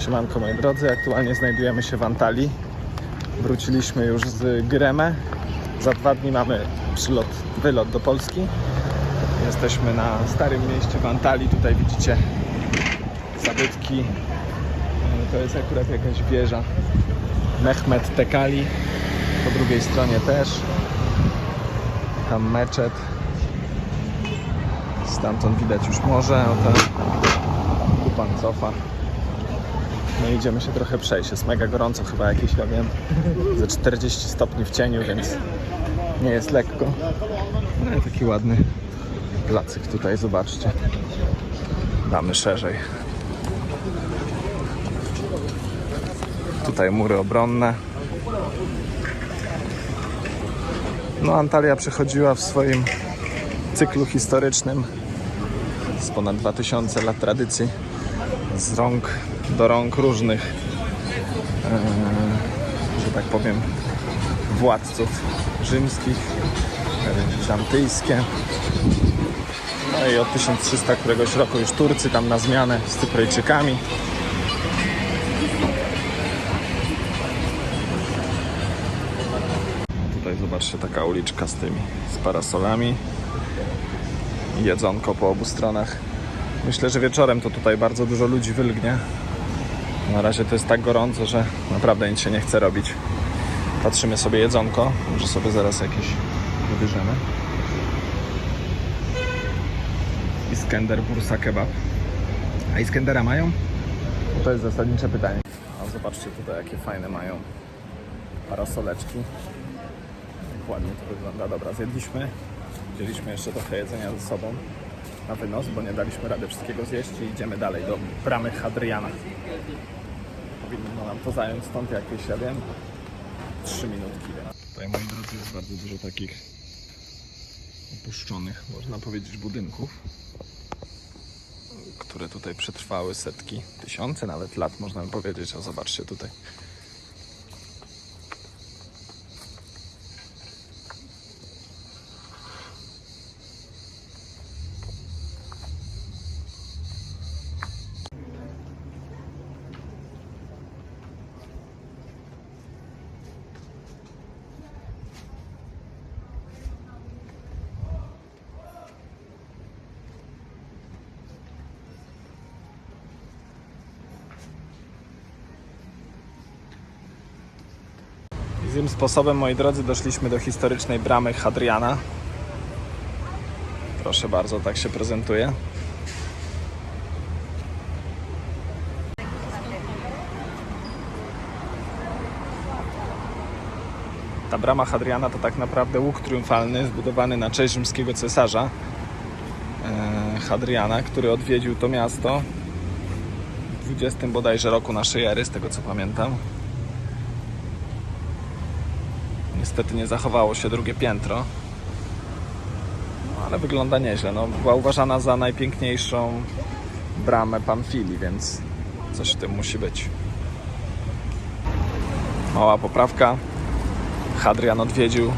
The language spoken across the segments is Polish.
Siemanko moi drodzy, aktualnie znajdujemy się w Antalii. Wróciliśmy już z Greme. Za dwa dni mamy przylot, wylot do Polski. Jesteśmy na starym mieście w Antalii. Tutaj widzicie zabytki. E, To jest akurat jakaś wieża Mehmet Tekali. Po drugiej stronie też. Tam meczet. Stamtąd widać już morze. Oto tu pan cofa. No idziemy się trochę przejść. Jest mega gorąco, chyba jakieś, ja wiem, ze 40 stopni w cieniu, więc nie jest lekko. No i taki ładny placyk tutaj, zobaczcie. Damy szerzej. Tutaj mury obronne. No Antalya przechodziła w swoim cyklu historycznym z ponad 2000 lat tradycji z rąk do rąk różnych, e, że tak powiem, władców rzymskich, bizantyjskie. No i od 1300 któregoś roku już Turcy tam na zmianę z Cypryjczykami. Zobaczcie taka uliczka z tymi, z parasolami. Jedzonko po obu stronach. Myślę, że wieczorem to tutaj bardzo dużo ludzi wylgnie. Na razie to jest tak gorąco, że naprawdę nic się nie chce robić. Patrzymy sobie jedzonko, może sobie zaraz jakieś wybierzemy. Iskender Bursa Kebab. A Iskendera mają? To jest zasadnicze pytanie. A zobaczcie tutaj jakie fajne mają parasoleczki. Jak ładnie to wygląda. Dobra, zjedliśmy. Wzięliśmy jeszcze trochę jedzenia ze sobą na wynos, bo nie daliśmy rady wszystkiego zjeść i idziemy dalej do bramy Hadriana. Powinno nam to zająć stąd jakieś, ja wiem, 3 minutki. Tutaj, moi drodzy, jest bardzo dużo takich opuszczonych, można powiedzieć, budynków, które tutaj przetrwały setki, tysiące nawet lat, można by powiedzieć. O, zobaczcie tutaj. Tym sposobem, moi drodzy, doszliśmy do historycznej bramy Hadriana. Proszę bardzo, tak się prezentuje. Ta brama Hadriana to tak naprawdę łuk triumfalny zbudowany na cześć rzymskiego cesarza e, Hadriana, który odwiedził to miasto w 20 bodajże roku naszej ery, z tego co pamiętam. Niestety nie zachowało się drugie piętro. No, ale wygląda nieźle. No, była uważana za najpiękniejszą bramę Pamfili, więc coś w tym musi być. Mała poprawka. Hadrian odwiedził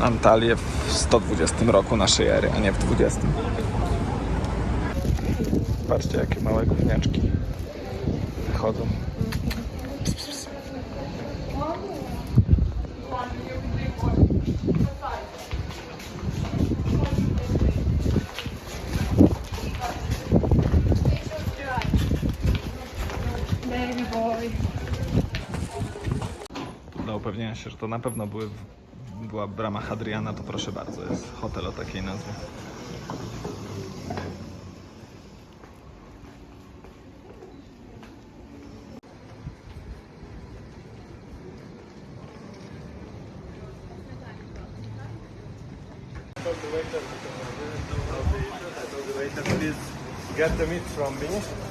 Antalię w 120 roku naszej ery, a nie w 20. Patrzcie, jakie małe gówniaczki wychodzą. Baby boy. Się, że to na pewno były, była brama Hadriana, to proszę bardzo, jest hotel o takiej nazwie. Get the meat from me.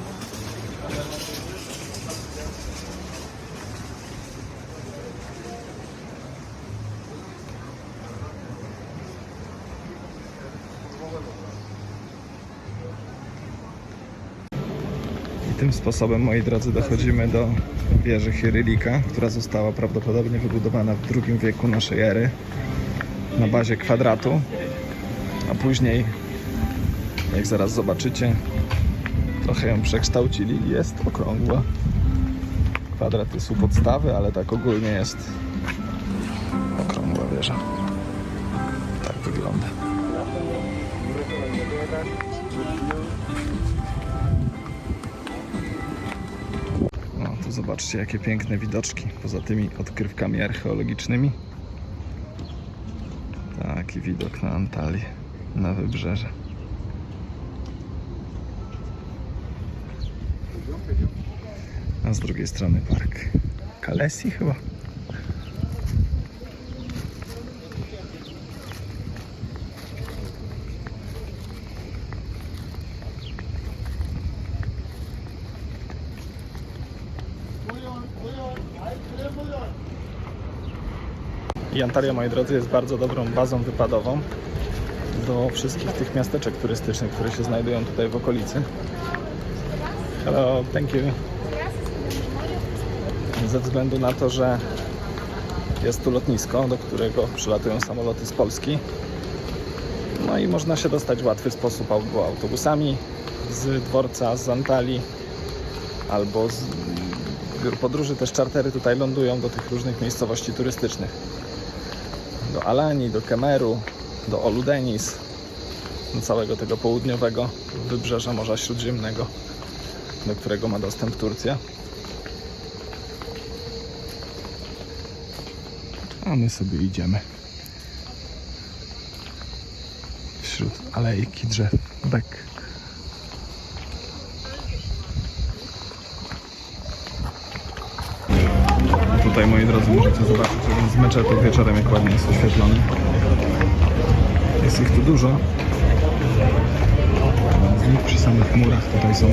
Tym sposobem, moi drodzy, dochodzimy do wieży Chirylika, która została prawdopodobnie wybudowana w II wieku naszej ery na bazie kwadratu, a później, jak zaraz zobaczycie, trochę ją przekształcili jest okrągła. Kwadrat jest u podstawy, ale tak ogólnie jest okrągła wieża. Tak wygląda. Zobaczcie jakie piękne widoczki poza tymi odkrywkami archeologicznymi. Taki widok na Antalię, na wybrzeże. A z drugiej strony park Kalesi chyba. I Antalya, moi drodzy, jest bardzo dobrą bazą wypadową do wszystkich tych miasteczek turystycznych, które się znajdują tutaj w okolicy. Hello, thank you. Ze względu na to, że jest tu lotnisko, do którego przylatują samoloty z Polski. No i można się dostać w łatwy sposób albo autobusami z dworca, z Antalii, albo z biur podróży. Też czartery tutaj lądują do tych różnych miejscowości turystycznych do Alanii, do Kemeru, do Oludenis, do całego tego południowego wybrzeża Morza Śródziemnego, do którego ma dostęp Turcja. A my sobie idziemy wśród alejki drzew, bek. Tutaj, moi drodzy, możecie zobaczyć z meczetów wieczorem, jak ładnie jest oświetlony. Jest ich tu dużo. Z nich przy samych murach tutaj są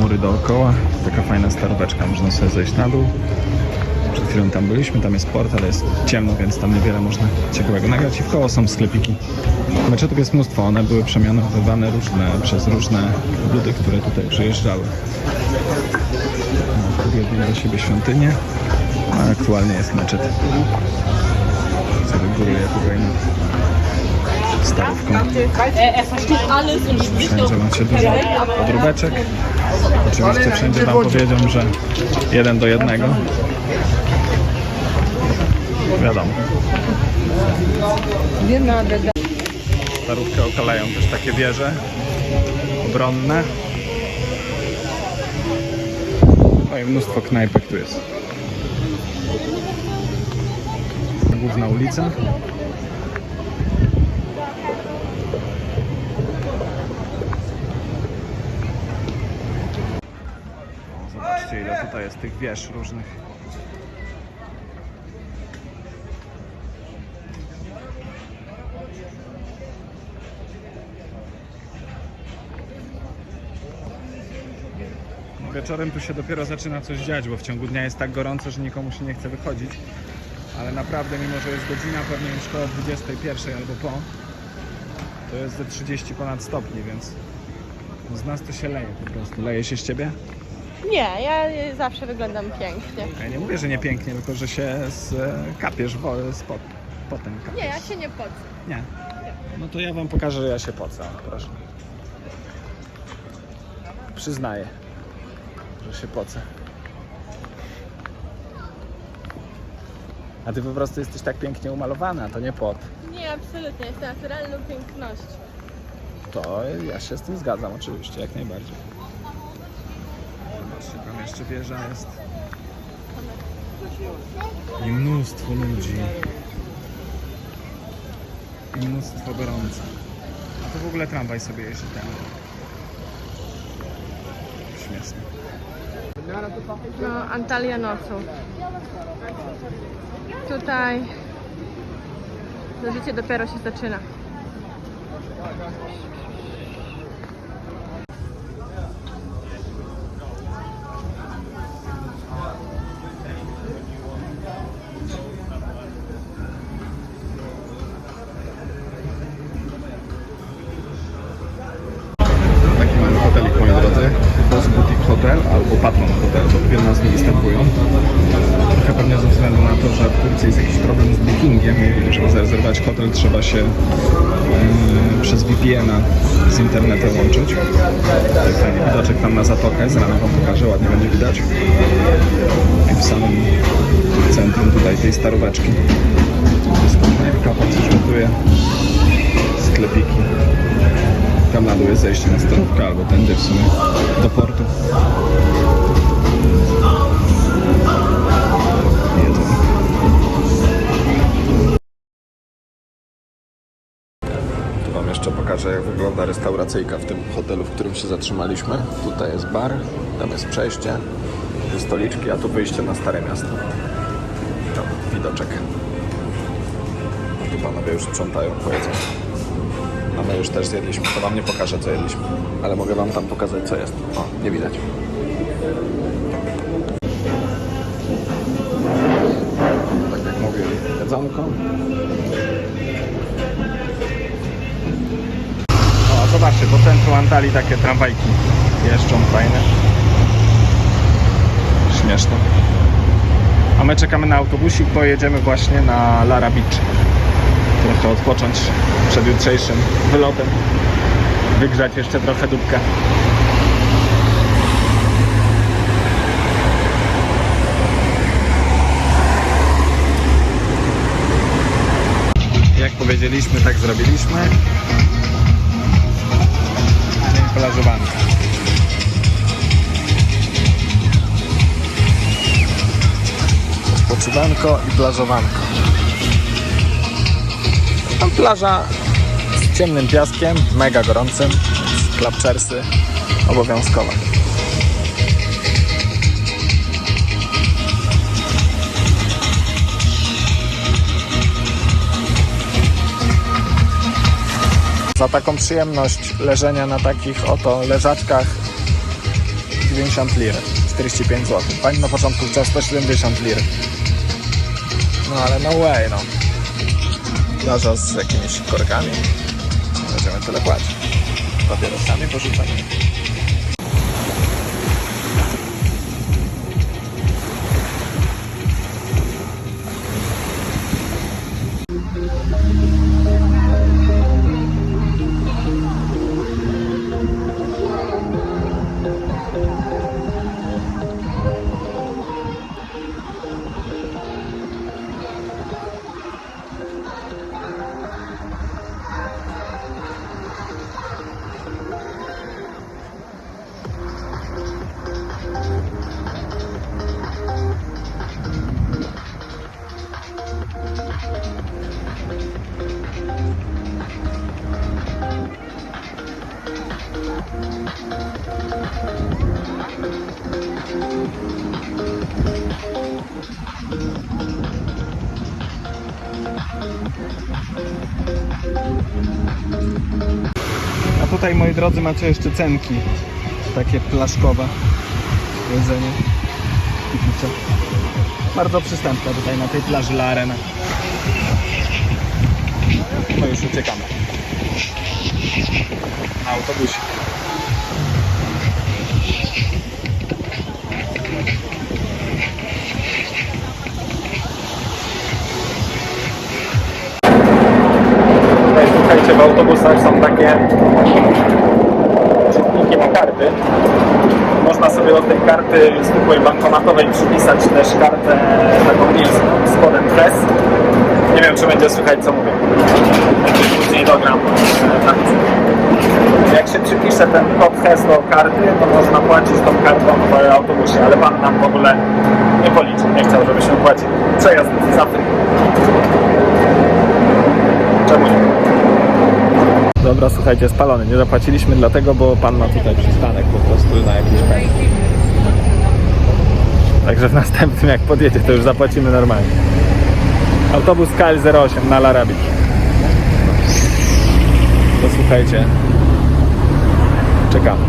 mury dookoła. Taka fajna staróweczka, można sobie zejść na dół. Przed chwilą tam byliśmy, tam jest port, ale jest ciemno, więc tam niewiele można ciekawego nagrać. I w koło są sklepiki. Meczetów jest mnóstwo, one były przemianowywane różne, przez różne ludy, które tutaj przyjeżdżały. Odpowiednie do siebie świątynie, a aktualnie jest meczet. Zareguruję tutaj nad spricht Wszędzie macie dużo podróbeczek. Oczywiście wszędzie wam powiedzą, że jeden do jednego. Wiadomo. Starówkę okalają też takie wieże obronne. No i mnóstwo knajpek tu jest. Główna ulica. Zobaczcie ile tutaj jest tych wież różnych. Wieczorem tu się dopiero zaczyna coś dziać, bo w ciągu dnia jest tak gorąco, że nikomu się nie chce wychodzić. Ale naprawdę, mimo że jest godzina pewnie już koło 21 albo po, to jest ze 30 ponad stopni, więc z nas to się leje po prostu. Leje się z ciebie? Nie, ja zawsze wyglądam pięknie. Ja nie mówię, że nie pięknie, tylko że się z, kapiesz wo- z pot, potem kapiesz. Nie, ja się nie pocę. Nie. No to ja wam pokażę, że ja się pocę, proszę. Przyznaję, że się pocę. A ty po prostu jesteś tak pięknie umalowana, to nie pot. Nie, absolutnie. Jest naturalną pięknością. To ja się z tym zgadzam oczywiście, jak najbardziej. Zobaczcie, tam jeszcze wieża jest. I mnóstwo ludzi. I mnóstwo gorąca. A to w ogóle tramwaj sobie jeździ tam. Śmieszne. No, Antalya nocą. Tutaj życie dopiero się zaczyna. Patron Hotel, bo dwie nazwy występują. Trochę pewnie ze względu na to, że w Turcji jest jakiś problem z bookingiem i żeby zarezerwować hotel trzeba się yy, przez VPN-a z internetem łączyć. Tutaj fajny widoczek tam na zatokę, z rana wam pokażę, ładnie będzie widać. I w samym centrum tutaj tej staróweczki. Pan coś gotuje. Sklepiki. Tam na dół jest zejście na starówkę, albo tędy w sumie do portu. Pokażę, jak wygląda restauracyjka w tym hotelu, w którym się zatrzymaliśmy. Tutaj jest bar, tam jest przejście, tu stoliczki, a tu wyjście na Stare Miasto. Tam widoczek. Tu panowie już sprzątają po jedzeniu. A my już też zjedliśmy. To Wam nie pokażę, co jedliśmy. Ale mogę Wam tam pokazać, co jest. O, nie widać. Tak jak mówię, jedzonko. Antalii takie tramwajki jeżdżą fajne. Śmieszne. A my czekamy na autobusik, bo jedziemy właśnie na Lara Beach. Trochę odpocząć przed jutrzejszym wylotem. Wygrzać jeszcze trochę dupkę. Jak powiedzieliśmy, tak zrobiliśmy. Plażowanka. Odpoczywanko i plażowanko. Tam plaża z ciemnym piaskiem, mega gorącym, z klapczersy obowiązkowe. Za taką przyjemność leżenia na takich oto leżaczkach 90 lir, 45 zł. Pani na początku chciała 170 lir. No ale no way, no. Plaża z jakimiś korkami. Będziemy tyle płacić. Papierosami porzucanymi. A tutaj, moi drodzy, macie jeszcze cenki. Takie plaszkowe. Jedzenie i picie. Bardzo przystępne tutaj na tej plaży La Arena. No już uciekamy. Na autobusie. W autobusach są takie czytniki na karty. Można sobie do tej karty zwykłej bankomatowej przypisać też kartę taką z kodem PRES. Nie wiem, czy będzie słychać, co mówię. Później dogram Jak się przypisze ten kod HES do karty, to można płacić tą kartą w autobusie, ale pan nam w ogóle nie policzył, nie chciał, żebyśmy płacili. Przejazd z Afryki. Czemu nie? Dobra, słuchajcie, spalony. Nie zapłaciliśmy dlatego, bo pan ma tutaj przystanek po prostu na jakiś pęk. Także w następnym jak podjedzie, to już zapłacimy normalnie. Autobus KL08 na Larabik. To słuchajcie. Czekamy.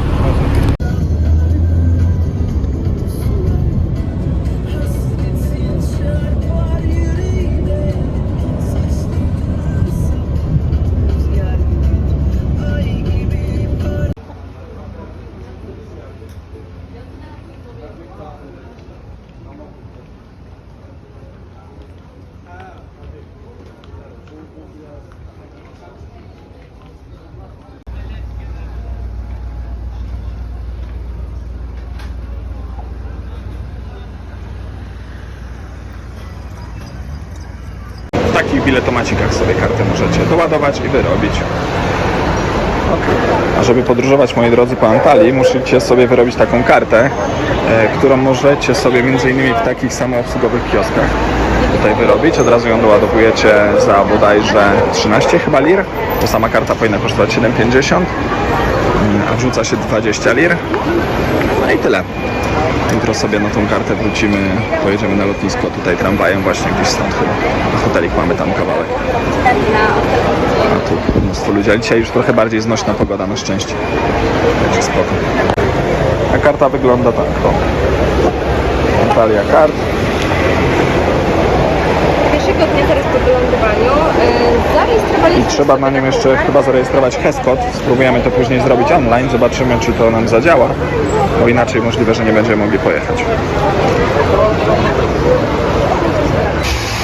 A żeby podróżować, moi drodzy, po Antalii, musicie sobie wyrobić taką kartę, e, którą możecie sobie m.in. w takich samoobsługowych kioskach tutaj wyrobić. Od razu ją doładowujecie za bodajże 13 chyba lir. To sama karta powinna kosztować 7,50, mm, a wrzuca się 20 lir. No i tyle. Jutro sobie na tą kartę wrócimy, pojedziemy na lotnisko tutaj tramwajem właśnie gdzieś stąd chyba. Na hotelik mamy tam kawałek. A tu mnóstwo ludzi, ale dzisiaj już trochę bardziej znośna pogoda na szczęście. Także spoko. A karta wygląda tak. O. Antalya kart. Pierwszego dnia teraz po wylądowaniu I trzeba na nim jeszcze chyba zarejestrować Heskot. Spróbujemy to później zrobić online. Zobaczymy, czy to nam zadziała. Bo inaczej możliwe, że nie będziemy mogli pojechać.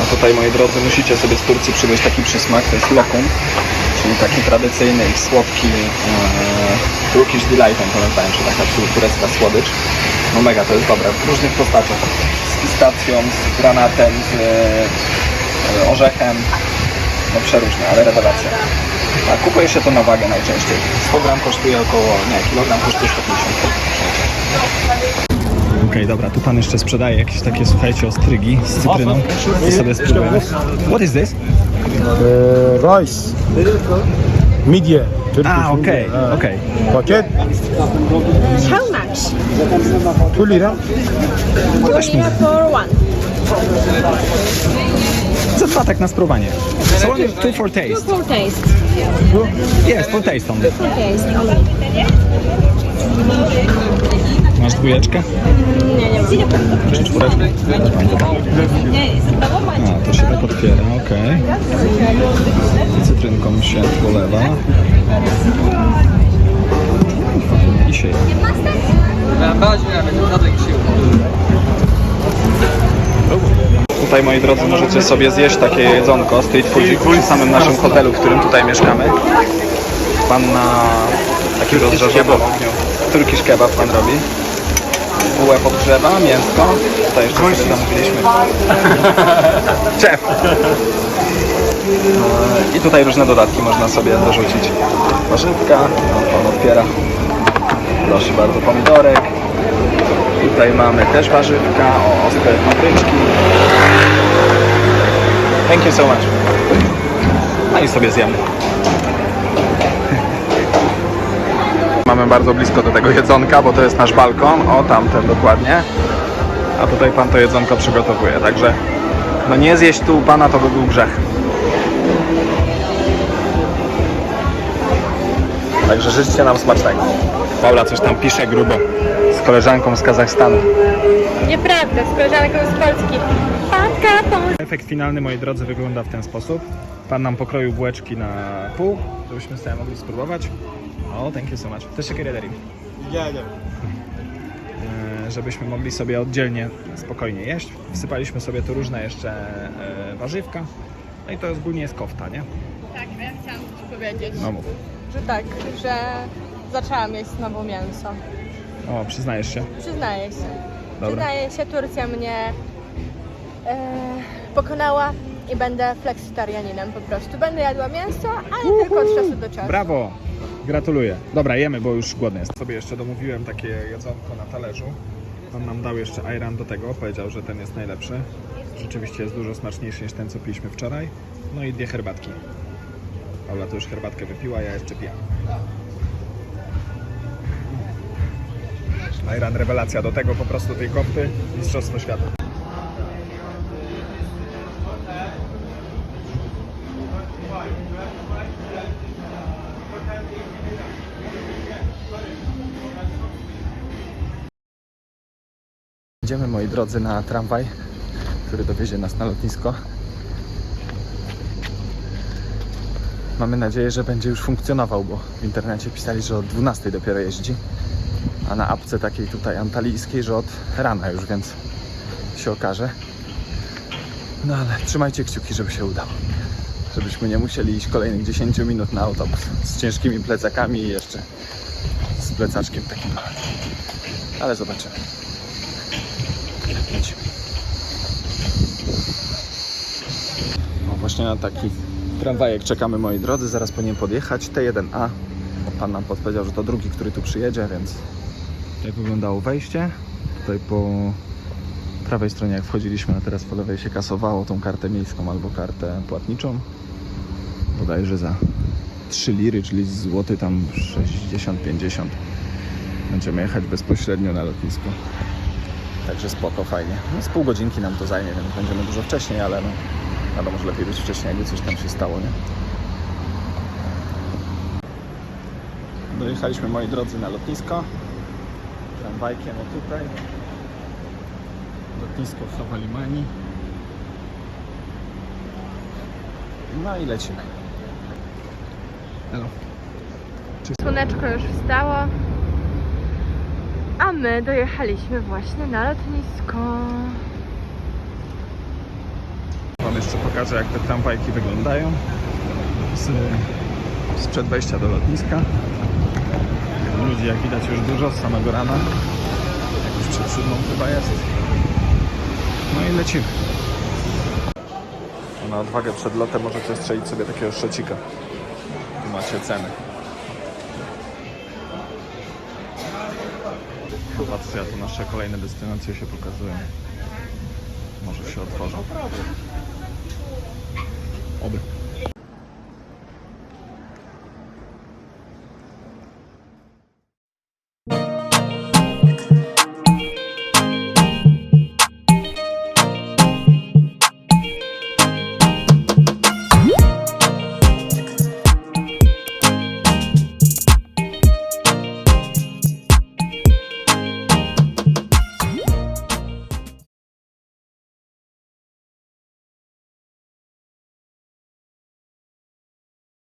A tutaj, moi drodzy, musicie sobie z Turcji przywieźć taki przysmak. To jest lokum, czyli taki tradycyjny ich słodki e, Turkish Delight, nazywają, czy taka tu- turecka słodycz. No mega, to jest dobre. W różnych postaciach. Z pistacją, z granatem, z e, orzechem. No przeróżne, ale rewelacja. A kupuje się to na wagę najczęściej. 100 gram kosztuje około, nie, kilogram kosztuje 150. Okej, dobra, tu pan jeszcze sprzedaje jakieś takie, słuchajcie, ostrygi z cytryną. To sobie spróbujemy. What is this? Uh, rice, midye. Turkish Ah, okej, midye. Okej. Paket How much? 2 lira. Lira for one. Za dwa tak na spróbowanie. So only two for taste. For taste. Yes, for taste only. For taste only. Masz dwójeczkę? Nie, nie mam. Czy czwóreczkę? A, to się tak otwiera, okej. Cytrynką się polewa. I się je. Tutaj, moi drodzy, możecie sobie zjeść takie jedzonko street foodiku w samym naszym hotelu, w którym tutaj mieszkamy. Pan na takim rozżarzonym ogniu. Turkish kebab pan robi. Bułę podgrzewa, mięsko. Tutaj jeszcze sobie zamówiliśmy. Szef! E, I tutaj różne dodatki można sobie dorzucić. Warzywka, on pan otwiera. Proszę bardzo, pomidorek. Tutaj mamy też warzywka, o, ostre papryczki. Thank you so much. No i sobie zjemy. Mamy bardzo blisko do tego jedzonka, bo to jest nasz balkon. O, tamten dokładnie. A tutaj pan to jedzonko przygotowuje, także no nie zjeść tu u pana to by był grzech. Także życzcie nam smacznego. Paula coś tam pisze grubo z koleżanką z Kazachstanu. Nieprawda, z koleżanką z Polski. Efekt finalny, moi drodzy, wygląda w ten sposób. Pan nam pokroił bułeczki na pół, żebyśmy sobie mogli spróbować. O, thank you so much. Teşekkür ederim. E, Żebyśmy mogli sobie oddzielnie spokojnie jeść. Wsypaliśmy sobie tu różne jeszcze e, warzywka. No i to jest ogólnie jest kofta, nie? Tak, ja chciałam coś powiedzieć. No mów. Że tak, że zaczęłam jeść znowu mięso. O, przyznajesz się. Przyznaję się. Dobra. Przyznaję się, Turcja mnie pokonała i będę fleksitarianinem po prostu. Będę jadła mięso, ale tylko od czasu do czasu. Brawo! Gratuluję. Dobra, jemy, bo już głodny jest. Sobie jeszcze domówiłem takie jedzonko na talerzu. On nam dał jeszcze ayran do tego, powiedział, że ten jest najlepszy. Rzeczywiście jest dużo smaczniejszy niż ten, co piliśmy wczoraj. No i dwie herbatki. Paula to już herbatkę wypiła, ja jeszcze piję. Ayran rewelacja, do tego po prostu tej kofty Mistrzostwo Świata. Idziemy, moi drodzy, na tramwaj, który dowiezie nas na lotnisko. Mamy nadzieję, że będzie już funkcjonował, bo w internecie pisali, że od 12 dopiero jeździ, a na apce takiej tutaj antalijskiej, że od rana już, więc się okaże. No ale trzymajcie kciuki, żeby się udało. Żebyśmy nie musieli iść kolejnych 10 minut na autobus z ciężkimi plecakami i jeszcze z plecaczkiem takim małym. Ale zobaczymy. Lecimy. O, właśnie na taki tramwajek czekamy, moi drodzy. Zaraz powinien podjechać. T1A. Pan nam podpowiedział, że to drugi, który tu przyjedzie, więc tak wyglądało wejście. Tutaj po prawej stronie, jak wchodziliśmy, a teraz po lewej się kasowało tą kartę miejską albo kartę płatniczą. Bodajże za 3 liry, czyli złoty tam 60-50. Będziemy jechać bezpośrednio na lotnisko. Także spoko, fajnie. No, z pół godzinki nam to zajmie, więc będziemy dużo wcześniej, ale no, wiadomo, że lepiej być wcześniej, jakby coś tam się stało, nie? Dojechaliśmy, moi drodzy, na lotnisko. Tramwajkiem o tutaj. Lotnisko w Hawalimani. No i lecimy. Hello. Słoneczko już wstało. A my dojechaliśmy właśnie na lotnisko. Wam jeszcze pokażę, jak te tramwajki wyglądają z, sprzed wejścia do lotniska. Ludzi, jak widać, już dużo z samego rana. Jak już przed siódmą chyba jest. No i lecimy. Na odwagę przed lotem możecie strzelić sobie takiego szocika. Macie ceny. Zobaczcie, tu nasze kolejne destynacje się pokazują. Może się otworzą. Oby.